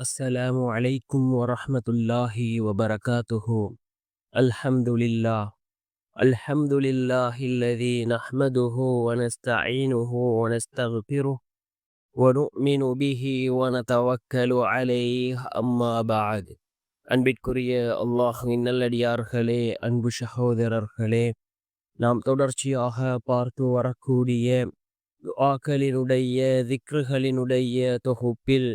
السلام عليكم ورحمة الله وبركاته الحمد لله الحمد لله الذي نحمده ونستعينه ونستغفره ونؤمن به ونتوكل عليه أما بعد அன்பிற்குரிய அல்லாஹின் நல்லடியார்களே அன்பு சகோதரர்களே நாம் தொடர்ச்சியாக பார்த்து வரக்கூடிய துஆக்களினுடைய திக்ருகளினுடைய தொகுப்பில்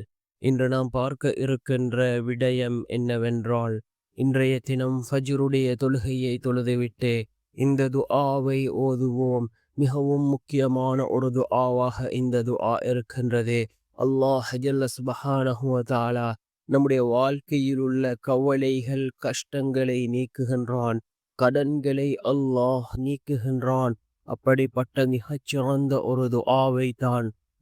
இன்று நாம் பார்க்க இருக்கின்ற விடயம் என்னவென்றால் இன்றைய தினம் ஃபஜ்ருடைய தொழுகையை தொழுதுவிட்டு இந்த துஆவை ஓதுவோம். மிகவும் முக்கியமான ஒரு துஆவாக இந்த துஆ இருக்கின்றது. அல்லாஹ் ஜல்ல சுபஹானஹு நம்முடைய வாழ்க்கையில் உள்ள கவலைகள் கஷ்டங்களை நீக்குகின்றான். கடன்களை அல்லாஹ் நீக்குகின்றான். அப்படிப்பட்ட மிகச்சிறந்த ஒரு துஆவை தான்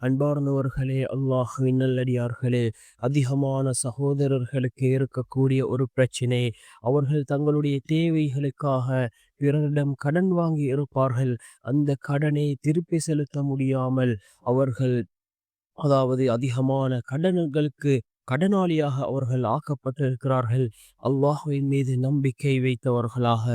அன்பார்ந்தவர்களே அல்லாஹ் நல்லடியார்களே அதிகமான சகோதரர்களுக்கு இருக்கக்கூடிய ஒரு பிரச்சினை. அவர்கள் தங்களுடைய தேவைகளுக்காக பிறரிடம் கடன் வாங்கி இருப்பார்கள். அந்த கடனை திருப்பி செலுத்த முடியாமல் அவர்கள் அதாவது அதிகமான கடன்களுக்கு கடனாளியாக அவர்கள் ஆக்கப்பட்டிருக்கிறார்கள். அல்லாஹுவின் மீது நம்பிக்கை வைத்தவர்களாக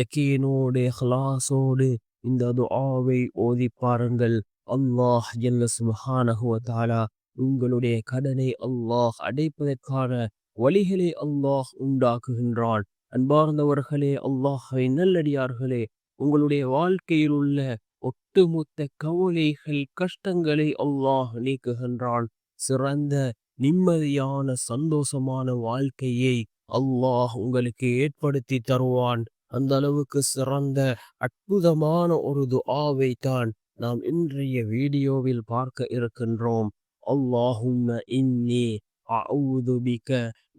யக்கீனோடு ஹலாசோடு இந்த துஆவை ஓதி பாருங்கள். அல்லாஹ் என்ன சுபஹானஹு வ உங்களுடைய கடனை அல்லாஹ் அடைப்பதற்கான வழிகளை அல்லாஹ் உண்டாக்குகின்றான். அன்பார்ந்தவர்களே அல்லாஹை நல்லடியார்களே உங்களுடைய வாழ்க்கையில் உள்ள ஒட்டுமொத்த கவலைகள் கஷ்டங்களை அல்லாஹ் நீக்குகின்றான். சிறந்த நிம்மதியான சந்தோஷமான வாழ்க்கையை அல்லாஹ் உங்களுக்கு ஏற்படுத்தி தருவான். அந்த அளவுக்கு சிறந்த அற்புதமான ஒரு துஆவை தான் நாம் இன்றைய வீடியோவில் பார்க்க இருக்கின்றோம் அல்லாஹும்ம இன்னி அஊது பிக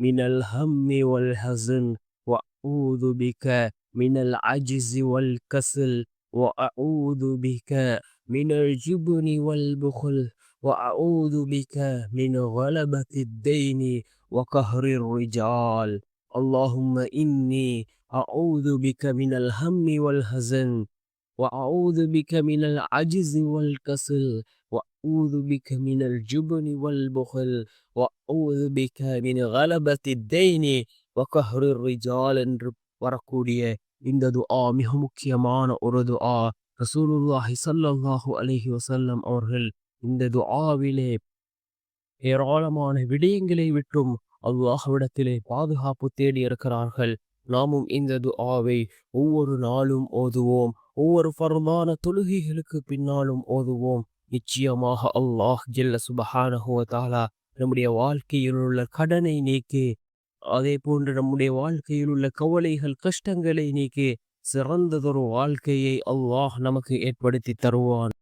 மினல் ஹம்மி வல் ஹசன் وأعوذ بك من العجز والكسل وأعوذ بك من الجبن والبخل وأعوذ بك من غلبة الدين وقهر الرجال اللهم إني أعوذ بك من الهم والحزن وأعوذ بك من العجز والكسل وأعوذ بك من الجبن والبخل وأعوذ بك من غلبة الدين وقهر الرجال என்று வரக்கூடிய இந்த துஆ மிக முக்கியமான ஒரு துஆ ரசூலுல்லாஹி ஸல்லல்லாஹு அலைஹி வஸல்லம் அவர்கள் இந்த துஆவிலே ஏராளமான விடயங்களை விட்டும் அல்லாஹ்விடத்திலே பாதுகாப்பு தேடி இருக்கிறார்கள் நாமும் இந்த துஆவை ஒவ்வொரு நாளும் ஓதுவோம் ஒவ்வொரு ஃபர்மான தொழுகைகளுக்கு பின்னாலும் ஓதுவோம். நிச்சயமாக அல்லாஹ் ஜெல்ல சுபஹானஹு வ நம்முடைய வாழ்க்கையில் உள்ள கடனை நீக்கி அதே போன்று நம்முடைய வாழ்க்கையில் உள்ள கவலைகள் கஷ்டங்களை நீக்கி சிறந்ததொரு வாழ்க்கையை அல்லாஹ் நமக்கு ஏற்படுத்தி தருவான்.